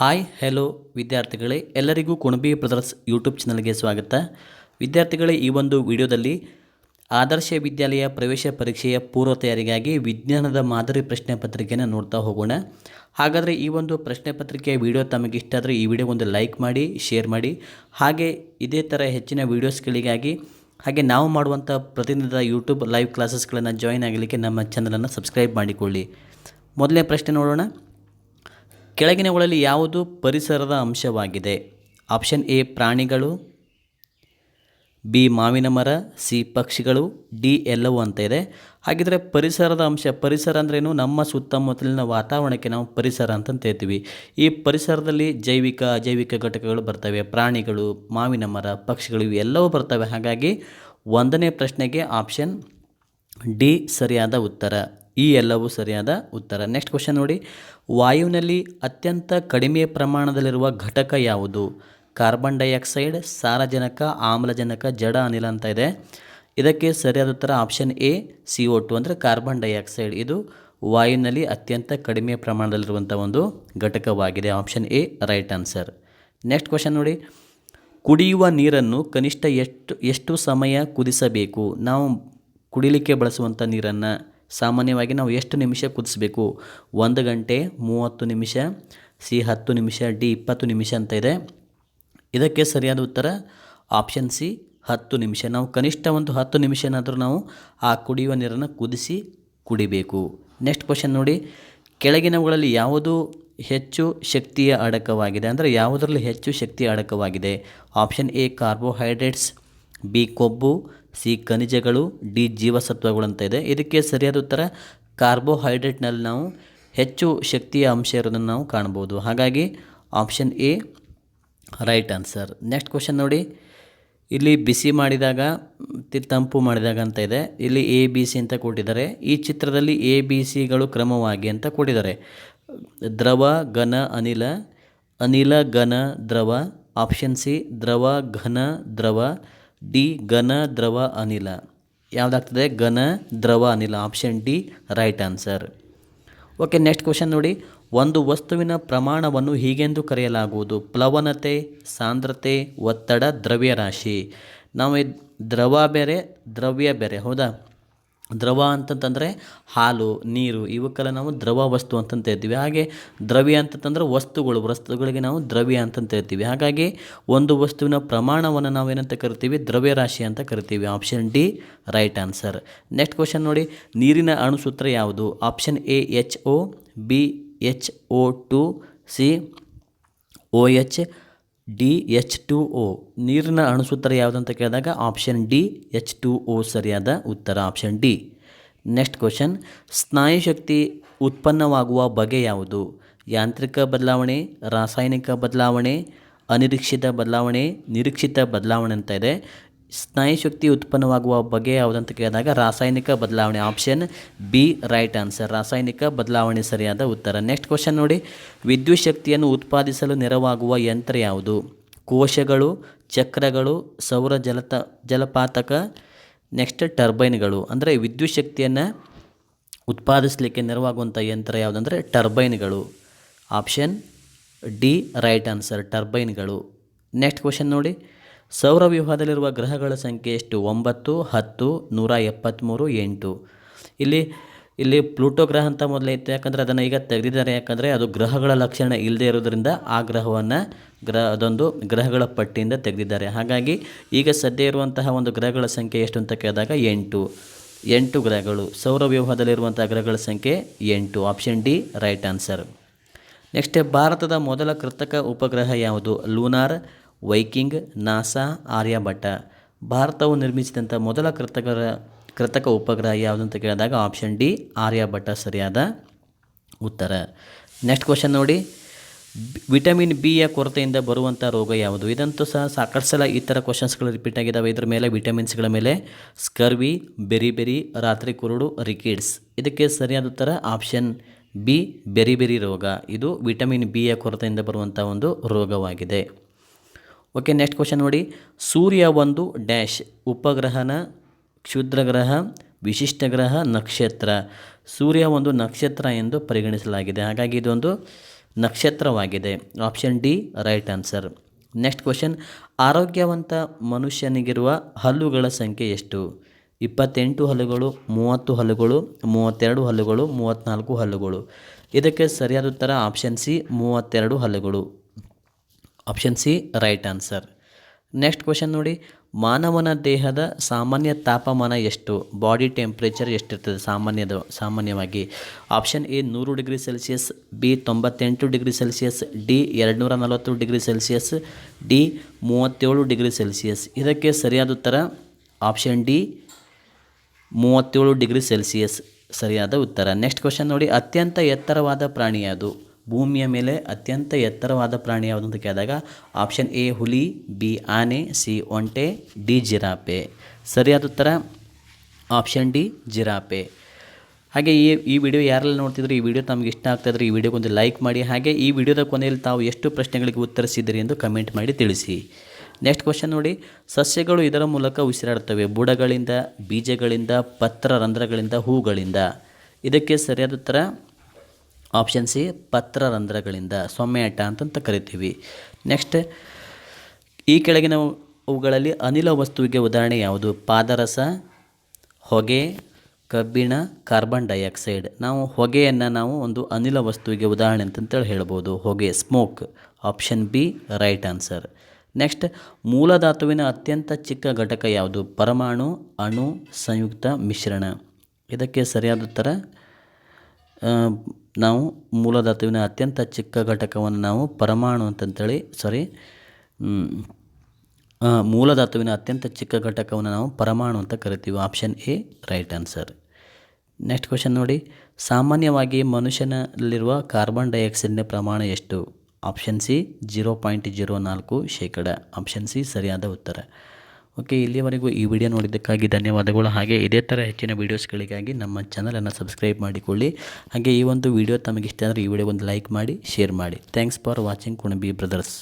Hi hello ವಿದ್ಯಾರ್ಥಿಗಳೇ. ಎಲ್ಲರಿಗೂ Kunbi brothers YouTube ಚಾನಲ್ಗೆ ಸ್ವಾಗತ. ವಿದ್ಯಾರ್ಥಿಗಳೇ, ಈ ಒಂದು ವಿಡಿಯೋದಲ್ಲಿ ಆದರ್ಶ ವಿದ್ಯಾಲಯ ಪ್ರವೇಶ ಪರೀಕ್ಷೆಯ ಪೂರ್ವ ತಯಾರಿಗಾಗಿ ವಿಜ್ಞಾನದ ಮಾದರಿ ಪ್ರಶ್ನೆ ಪತ್ರಿಕೆಯನ್ನು ನೋಡ್ತಾ ಹೋಗೋಣ. ಹಾಗಾದರೆ ಈ ಒಂದು ಪ್ರಶ್ನೆ ಪತ್ರಿಕೆಯ ವಿಡಿಯೋ ತಮಗೆ ಇಷ್ಟ ಆದರೆ ಈ ವಿಡಿಯೋ ಒಂದು ಲೈಕ್ ಮಾಡಿ, ಶೇರ್ ಮಾಡಿ. ಹಾಗೆ ಇದೇ ಥರ ಹೆಚ್ಚಿನ ವೀಡಿಯೋಸ್ಗಳಿಗಾಗಿ ಹಾಗೆ ನಾವು ಮಾಡುವಂಥ ಪ್ರತಿನಿಧಿದ ಯೂಟ್ಯೂಬ್ ಲೈವ್ ಕ್ಲಾಸಸ್ಗಳನ್ನು ಜಾಯಿನ್ ಆಗಲಿಕ್ಕೆ ನಮ್ಮ ಚಾನಲನ್ನು ಸಬ್ಸ್ಕ್ರೈಬ್ ಮಾಡಿಕೊಳ್ಳಿ. ಮೊದಲನೇ ಪ್ರಶ್ನೆ ನೋಡೋಣ. ಕೆಳಗಿನವುಗಳಲ್ಲಿ ಯಾವುದು ಪರಿಸರದ ಅಂಶವಾಗಿದೆ? ಆಪ್ಷನ್ ಎ, ಪ್ರಾಣಿಗಳು. ಬಿ, ಮಾವಿನ ಮರ. ಸಿ, ಪಕ್ಷಿಗಳು. ಡಿ, ಎಲ್ಲವೂ ಅಂತ ಇದೆ. ಹಾಗಿದ್ರೆ ಪರಿಸರದ ಅಂಶ, ಪರಿಸರ ಅಂದ್ರೇನು? ನಮ್ಮ ಸುತ್ತಮುತ್ತಲಿನ ವಾತಾವರಣಕ್ಕೆ ನಾವು ಪರಿಸರ ಅಂತ ಹೇಳ್ತೀವಿ. ಈ ಪರಿಸರದಲ್ಲಿ ಜೈವಿಕ, ಅಜೈವಿಕ ಘಟಕಗಳು ಬರ್ತವೆ. ಪ್ರಾಣಿಗಳು, ಮಾವಿನ ಮರ, ಪಕ್ಷಿಗಳು ಇವೆಲ್ಲವೂ ಬರ್ತವೆ. ಹಾಗಾಗಿ ಒಂದನೇ ಪ್ರಶ್ನೆಗೆ ಆಪ್ಷನ್ ಡಿ, ಸರಿಯಾದ ಉತ್ತರ. ಈ ಎಲ್ಲವೂ ಸರಿಯಾದ ಉತ್ತರ. ನೆಕ್ಸ್ಟ್ ಕ್ವಶನ್ ನೋಡಿ. ವಾಯುವಿನಲ್ಲಿ ಅತ್ಯಂತ ಕಡಿಮೆ ಪ್ರಮಾಣದಲ್ಲಿರುವ ಘಟಕ ಯಾವುದು? ಕಾರ್ಬನ್ ಡೈಆಕ್ಸೈಡ್ ಸಾರಜನಕ, ಆಮ್ಲಜನಕ, ಜಡ, ಅನಿಲ ಅಂತ ಇದೆ. ಇದಕ್ಕೆ ಸರಿಯಾದ ಉತ್ತರ option A C O two ಅಂದರೆ ಕಾರ್ಬನ್ ಡೈಆಕ್ಸೈಡ್ ಇದು ವಾಯುವಿನಲ್ಲಿ ಅತ್ಯಂತ ಕಡಿಮೆ ಪ್ರಮಾಣದಲ್ಲಿರುವಂಥ ಒಂದು ಘಟಕವಾಗಿದೆ. Option A right answer next question ನೋಡಿ. ಕುಡಿಯುವ ನೀರನ್ನು ಕನಿಷ್ಠ ಎಷ್ಟು ಎಷ್ಟು ಸಮಯ ಕುದಿಸಬೇಕು? ನಾವು ಕುಡಿಲಿಕ್ಕೆ ಬಳಸುವಂಥ ನೀರನ್ನು ಸಾಮಾನ್ಯವಾಗಿ ನಾವು ಎಷ್ಟು ನಿಮಿಷ ಕುದಿಸ್ಬೇಕು? ಒಂದು ಗಂಟೆ, ಮೂವತ್ತು ನಿಮಿಷ, ಸಿ ಹತ್ತು ನಿಮಿಷ, ಡಿ ಇಪ್ಪತ್ತು ನಿಮಿಷ ಅಂತ ಇದೆ. ಇದಕ್ಕೆ ಸರಿಯಾದ ಉತ್ತರ ಆಪ್ಷನ್ ಸಿ, ಹತ್ತು ನಿಮಿಷ. ನಾವು ಕನಿಷ್ಠ ಒಂದು ಹತ್ತು ನಿಮಿಷನಾದರೂ ನಾವು ಆ ಕುಡಿಯುವ ನೀರನ್ನು ಕುದಿಸಿ ಕುಡಿಬೇಕು. ನೆಕ್ಸ್ಟ್ ಕ್ವಶನ್ ನೋಡಿ. ಕೆಳಗಿನವುಗಳಲ್ಲಿ ಯಾವುದು ಹೆಚ್ಚು ಶಕ್ತಿಯ ಅಡಕವಾಗಿದೆ? ಅಂದರೆ ಯಾವುದರಲ್ಲಿ ಹೆಚ್ಚು ಶಕ್ತಿಯ ಅಡಕವಾಗಿದೆ? ಆಪ್ಷನ್ ಎ, ಕಾರ್ಬೋಹೈಡ್ರೇಟ್ಸ್, ಬಿ, ಕೊಬ್ಬು ಸಿ ಖನಿಜಗಳು, ಡಿ ಜೀವಸತ್ವಗಳು ಅಂತ ಇದೆ. ಇದಕ್ಕೆ ಸರಿಯಾದ ಉತ್ತರ, ಕಾರ್ಬೋಹೈಡ್ರೇಟ್ನಲ್ಲಿ ನಾವು ಹೆಚ್ಚು ಶಕ್ತಿಯ ಅಂಶ ಇರೋದನ್ನು ನಾವು ಕಾಣ್ಬೋದು. ಹಾಗಾಗಿ option A, right answer. Next question ನೋಡಿ. ಇಲ್ಲಿ ಬಿಸಿ ಮಾಡಿದಾಗ ತಂಪು ಮಾಡಿದಾಗ ಅಂತ ಇದೆ. ಇಲ್ಲಿ ಎ, ಬಿ, ಸಿ ಅಂತ ಕೊಟ್ಟಿದ್ದಾರೆ. ಈ ಚಿತ್ರದಲ್ಲಿ ಎ, ಬಿ, ಸಿಗಳು ಕ್ರಮವಾಗಿ ಅಂತ ಕೊಟ್ಟಿದ್ದಾರೆ. ದ್ರವ, ಘನ, ಅನಿಲ. ಅನಿಲ, ಘನ, ದ್ರವ. ಆಪ್ಷನ್ ಸಿ, ದ್ರವ, ಘನ, ದ್ರವ. ಡಿ ಘನ ದ್ರವ ಅನಿಲ. ಯಾವುದಾಗ್ತದೆ? ಘನ ದ್ರವ ಅನಿಲ. Option D right answer okay next question ನೋಡಿ. ಒಂದು ವಸ್ತುವಿನ ಪ್ರಮಾಣವನ್ನು ಹೀಗೆಂದು ಕರೆಯಲಾಗುವುದು. ಪ್ಲವನತೆ, ಸಾಂದ್ರತೆ, ಒತ್ತಡ, ದ್ರವ್ಯರಾಶಿ. ನಾವು ದ್ರವ ಬೇರೆ, ದ್ರವ್ಯ ಬೇರೆ. ಹೌದಾ? ದ್ರವ ಅಂತಂತಂದರೆ ಹಾಲು, ನೀರು, ಇವಕ್ಕೆಲ್ಲ ನಾವು ದ್ರವ ವಸ್ತು ಅಂತಂತ ಹೇಳ್ತೀವಿ. ಹಾಗೆ ದ್ರವ್ಯ ಅಂತಂತಂದರೆ ವಸ್ತುಗಳು, ವಸ್ತುಗಳಿಗೆ ನಾವು ದ್ರವ್ಯ ಅಂತಂತ ಹೇಳ್ತೀವಿ. ಹಾಗಾಗಿ ಒಂದು ವಸ್ತುವಿನ ಪ್ರಮಾಣವನ್ನು ನಾವು ಏನಂತ ಕರಿತೀವಿ ದ್ರವ್ಯರಾಶಿ ಅಂತ ಕರಿತೀವಿ. Option D, right answer. Next question ನೋಡಿ, ನೀರಿನ ಅಣುಸೂತ್ರ ಯಾವುದು? Option A, H O B, H O two, C O H D H two O ನೀರಿನ ಅಣುಸೂತ್ರ ಯಾವುದಂತ ಕೇಳಿದಾಗ option D H two O ಸರಿಯಾದ ಉತ್ತರ ಆಪ್ಷನ್ ಡಿ. ನೆಕ್ಸ್ಟ್ ಕ್ವಶನ್ ಸ್ನಾಯುಶಕ್ತಿ ಉತ್ಪನ್ನವಾಗುವ ಬಗೆ ಯಾವುದು? ಯಾಂತ್ರಿಕ ಬದಲಾವಣೆ, ರಾಸಾಯನಿಕ ಬದಲಾವಣೆ, ಅನಿರೀಕ್ಷಿತ ಬದಲಾವಣೆ, ನಿರೀಕ್ಷಿತ ಬದಲಾವಣೆ ಅಂತ ಇದೆ. ಸ್ನಾಯುಶಕ್ತಿ ಉತ್ಪನ್ನವಾಗುವ ಬಗೆ ಯಾವುದಂತ ಕೇಳಿದಾಗ ರಾಸಾಯನಿಕ ಬದಲಾವಣೆ ಆಪ್ಷನ್ ಬಿ ರೈಟ್ ಆನ್ಸರ್ ರಾಸಾಯನಿಕ ಬದಲಾವಣೆ ಸರಿಯಾದ ಉತ್ತರ. ನೆಕ್ಸ್ಟ್ ಕ್ವಶನ್ ನೋಡಿ. ವಿದ್ಯುತ್ ಶಕ್ತಿಯನ್ನು ಉತ್ಪಾದಿಸಲು ನೆರವಾಗುವ ಯಂತ್ರ ಯಾವುದು? ಕೋಶಗಳು, ಚಕ್ರಗಳು, ಸೌರ ಜಲತ, ಜಲಪಾತಕ ನೆಕ್ಸ್ಟ್ ಟರ್ಬೈನ್ಗಳು ಅಂದರೆ ವಿದ್ಯುತ್ ಶಕ್ತಿಯನ್ನು ಉತ್ಪಾದಿಸಲಿಕ್ಕೆ ನೆರವಾಗುವಂಥ ಯಂತ್ರ ಯಾವುದಂದರೆ ಟರ್ಬೈನ್ಗಳು ಆಪ್ಷನ್ ಡಿ ರೈಟ್ ಆನ್ಸರ್ ಟರ್ಬೈನ್ಗಳು ನೆಕ್ಸ್ಟ್ ಕ್ವಶನ್ ನೋಡಿ. ಸೌರವ್ಯೂಹದಲ್ಲಿರುವ ಗ್ರಹಗಳ ಸಂಖ್ಯೆ ಎಷ್ಟು? ಒಂಬತ್ತು, ಹತ್ತು, ನೂರ ಎಪ್ಪತ್ತ್ಮೂರು ಎಂಟು. ಇಲ್ಲಿ ಇಲ್ಲಿ ಪ್ಲೂಟೋ ಗ್ರಹ ಅಂತ ಮೊದಲೇ ಇತ್ತು. ಯಾಕಂದರೆ ಅದನ್ನು ಈಗ ತೆಗೆದಿದ್ದಾರೆ. ಯಾಕಂದರೆ ಅದು ಗ್ರಹಗಳ ಲಕ್ಷಣ ಇಲ್ಲದೆ ಇರೋದರಿಂದ ಆ ಗ್ರಹವನ್ನು ಗ್ರಹ ಅದೊಂದು ಗ್ರಹಗಳ ಪಟ್ಟಿಯಿಂದ ತೆಗೆದಿದ್ದಾರೆ. ಹಾಗಾಗಿ ಈಗ ಸದ್ಯ ಇರುವಂತಹ ಒಂದು ಗ್ರಹಗಳ ಸಂಖ್ಯೆ ಎಷ್ಟು ಅಂತ ಕೇಳಿದಾಗ ಎಂಟು. ಎಂಟು ಗ್ರಹಗಳು. ಸೌರವ್ಯೂಹದಲ್ಲಿರುವಂಥ ಗ್ರಹಗಳ ಸಂಖ್ಯೆ ಎಂಟು. Option D right answer next ಭಾರತದ ಮೊದಲ ಕೃತಕ ಉಪಗ್ರಹ ಯಾವುದು? ಲೂನಾರ್. ವೈಕಿಂಗ್, ನಾಸಾ ಆರ್ಯಭಟ್ಟ ಭಾರತವು ನಿರ್ಮಿಸಿದಂಥ ಮೊದಲ ಕೃತಕ ಕೃತಕ ಉಪಗ್ರಹ ಯಾವುದು ಅಂತ ಕೇಳಿದಾಗ ಆಪ್ಷನ್ ಡಿ ಆರ್ಯಭಟ್ಟ ಸರಿಯಾದ ಉತ್ತರ. ನೆಕ್ಸ್ಟ್ ಕ್ವಶನ್ ನೋಡಿ. ಬಿ- ವಿಟಮಿನ್ ಬಿಯ ಕೊರತೆಯಿಂದ ಬರುವಂಥ ರೋಗ ಯಾವುದು? ಇದಂತೂ ಸಹ ಸಾಕಷ್ಟು ಸಲ ಈ ಥರ ಕ್ವಶನ್ಸ್ಗಳು ರಿಪೀಟ್ ಆಗಿದ್ದಾವೆ ಇದರ ಮೇಲೆ ವಿಟಮಿನ್ಸ್ಗಳ ಮೇಲೆ ಸ್ಕರ್ವಿ ಬೆರಿ ಬೆರಿ ರಾತ್ರಿ ಕುರುಡು ರಿಕಿಡ್ಸ್ ಇದಕ್ಕೆ ಸರಿಯಾದ ಉತ್ತರ ಆಪ್ಷನ್ ಬಿ ಬೆರಿ ಬೆರಿ ರೋಗ. ಇದು ವಿಟಮಿನ್ ಬಿಯ ಕೊರತೆಯಿಂದ ಬರುವಂಥ ಒಂದು ರೋಗವಾಗಿದೆ. ಓಕೆ ನೆಕ್ಸ್ಟ್ ಕ್ವಶನ್ ನೋಡಿ. ಸೂರ್ಯ ಒಂದು ಡ್ಯಾಶ್ ಉಪಗ್ರಹನ ಕ್ಷುದ್ರಗ್ರಹ ವಿಶಿಷ್ಟ ಗ್ರಹ, ನಕ್ಷತ್ರ. ಸೂರ್ಯ ಒಂದು ನಕ್ಷತ್ರ ಎಂದು ಪರಿಗಣಿಸಲಾಗಿದೆ. ಹಾಗಾಗಿ ಇದೊಂದು ನಕ್ಷತ್ರವಾಗಿದೆ. Option D right answer next question ಆರೋಗ್ಯವಂತ ಮನುಷ್ಯನಿಗಿರುವ ಹಲ್ಲುಗಳ ಸಂಖ್ಯೆ ಎಷ್ಟು? ಇಪ್ಪತ್ತೆಂಟು ಹಲ್ಲುಗಳು, ಮೂವತ್ತು ಹಲ್ಲುಗಳು, ಮೂವತ್ತೆರಡು ಹಲ್ಲುಗಳು ಮೂವತ್ತ್ನಾಲ್ಕು ಹಲ್ಲುಗಳು. ಇದಕ್ಕೆ ಸರಿಯಾದ ಉತ್ತರ ಆಪ್ಷನ್ ಸಿ ಮೂವತ್ತೆರಡು ಹಲ್ಲುಗಳು. Option C right answer next question ನೋಡಿ. ಮಾನವನ ದೇಹದ ಸಾಮಾನ್ಯ ತಾಪಮಾನ ಎಷ್ಟು? ಬಾಡಿ ಟೆಂಪ್ರೇಚರ್ ಎಷ್ಟಿರ್ತದೆ ಸಾಮಾನ್ಯದ, ಸಾಮಾನ್ಯವಾಗಿ? ಆಪ್ಷನ್ ಎ ನೂರು ಡಿಗ್ರಿ ಸೆಲ್ಸಿಯಸ್ ಬಿ ತೊಂಬತ್ತೆಂಟು ಡಿಗ್ರಿ ಸೆಲ್ಸಿಯಸ್ ಡಿ ಎರಡುನೂರ ನಲವತ್ತು ಡಿಗ್ರಿ ಸೆಲ್ಸಿಯಸ್ ಡಿ ಮೂವತ್ತೇಳು ಡಿಗ್ರಿ ಸೆಲ್ಸಿಯಸ್ ಇದಕ್ಕೆ ಸರಿಯಾದ ಉತ್ತರ? ಆಪ್ಷನ್ ಡಿ ಮೂವತ್ತೇಳು ಡಿಗ್ರಿ ಸೆಲ್ಸಿಯಸ್ ಸರಿಯಾದ ಉತ್ತರ. ನೆಕ್ಸ್ಟ್ ಕ್ವಶನ್ ನೋಡಿ. ಅತ್ಯಂತ ಎತ್ತರವಾದ ಪ್ರಾಣಿ ಯಾವುದು? ಭೂಮಿಯ ಮೇಲೆ ಅತ್ಯಂತ ಎತ್ತರವಾದ ಪ್ರಾಣಿ ಯಾವುದು ಅಂತ ಕೇಳಿದಾಗ ಆಪ್ಷನ್ ಎ ಹುಲಿ, ಬಿ ಆನೆ, ಸಿ ಒಂಟೆ, ಡಿ ಜಿರಾಪೆ. ಸರಿಯಾದ ಉತ್ತರ ಆಪ್ಷನ್ ಡಿ ಜಿರಾಪೆ. ಹಾಗೆ ಈ ಈ ವಿಡಿಯೋ ಯಾರೆಲ್ಲ ನೋಡ್ತಿದ್ರು, ಈ ವಿಡಿಯೋ ತಮಗೆ ಇಷ್ಟ ಆಗ್ತಾಯಿದ್ರೆ ಈ ವಿಡಿಯೋಗೊಂದು ಲೈಕ್ ಮಾಡಿ, ಹಾಗೆ ಈ ವಿಡಿಯೋದ ಕೊನೆಯಲ್ಲಿ ತಾವು ಎಷ್ಟು ಪ್ರಶ್ನೆಗಳಿಗೆ ಉತ್ತರಿಸಿದ್ದೀರಿ ಎಂದು ಕಮೆಂಟ್ ಮಾಡಿ ತಿಳಿಸಿ. ನೆಕ್ಸ್ಟ್ ಕ್ವಶನ್ ನೋಡಿ, ಸಸ್ಯಗಳು ಇದರ ಮೂಲಕ ಉಸಿರಾಡುತ್ತವೆ, ಬುಡಗಳಿಂದ, ಬೀಜಗಳಿಂದ, ಪತ್ರ ರಂಧ್ರಗಳಿಂದ, ಹೂಗಳಿಂದ. ಇದಕ್ಕೆ ಸರಿಯಾದ ಉತ್ತರ ಆಪ್ಷನ್ ಸಿ ಪತ್ರ ರಂಧ್ರಗಳಿಂದ ಸೊಮ್ಮೆಟ ಅಂತಂತ ಕರಿತೀವಿ. ನೆಕ್ಸ್ಟ್ ಈ ಕೆಳಗಿನ ಅವುಗಳಲ್ಲಿ ಅನಿಲ ವಸ್ತುವಿಗೆ ಉದಾಹರಣೆ ಯಾವುದು? ಪಾದರಸ ಹೊಗೆ ಕಬ್ಬಿಣ ಕಾರ್ಬನ್ ಡೈಆಕ್ಸೈಡ್ ನಾವು ಹೊಗೆಯನ್ನು ನಾವು ಒಂದು ಅನಿಲ ವಸ್ತುವಿಗೆ ಉದಾಹರಣೆ ಅಂತಂತೇಳಿ ಹೇಳ್ಬೋದು. ಹೊಗೆ smoke option B right answer next ಮೂಲಧಾತುವಿನ ಅತ್ಯಂತ ಚಿಕ್ಕ ಘಟಕ ಯಾವುದು? ಪರಮಾಣು ಅಣು ಸಂಯುಕ್ತ ಮಿಶ್ರಣ. ಇದಕ್ಕೆ ಸರಿಯಾದ ಆ, ನಾವು ಮೂಲಧಾತುವಿನ ಅತ್ಯಂತ ಚಿಕ್ಕ ಘಟಕವನ್ನು ನಾವು ಪರಮಾಣು ಅಂತಂತೇಳಿ ಸಾರಿ ಮೂಲಧಾತುವಿನ ಅತ್ಯಂತ ಚಿಕ್ಕ ಘಟಕವನ್ನು ನಾವು ಪರಮಾಣು ಅಂತ ಕರಿತೀವಿ. Option A right answer next question ನೋಡಿ. ಸಾಮಾನ್ಯವಾಗಿ ಮನುಷ್ಯನಲ್ಲಿರುವ ಕಾರ್ಬನ್ ಡೈಆಕ್ಸೈಡ್ನ ಪ್ರಮಾಣ ಎಷ್ಟು? Option C zero point zero ನಾಲ್ಕು ಶೇಕಡ. ಆಪ್ಷನ್ ಸಿ ಸರಿಯಾದ ಉತ್ತರ. ಓಕೆ ಇಲ್ಲಿಯವರೆಗೂ ಈ ವಿಡಿಯೋ ನೋಡಿದ್ದಕ್ಕಾಗಿ ಧನ್ಯವಾದಗಳು. ಹಾಗೆ ಇದೇ ಥರ ಹೆಚ್ಚಿನ ವೀಡಿಯೋಸ್ಗಳಿಗಾಗಿ ನಮ್ಮ ಚಾನಲನ್ನು ಸಬ್ಸ್ಕ್ರೈಬ್ ಮಾಡಿಕೊಳ್ಳಿ. ಹಾಗೆ ಈ ಒಂದು ವಿಡಿಯೋ ತಮಗೆ ಇಷ್ಟ ಆದರೆ ಈ ವಿಡಿಯೋಗೊಂದು ಲೈಕ್ ಮಾಡಿ ಶೇರ್ ಮಾಡಿ. Thanks for watching Kunabi brothers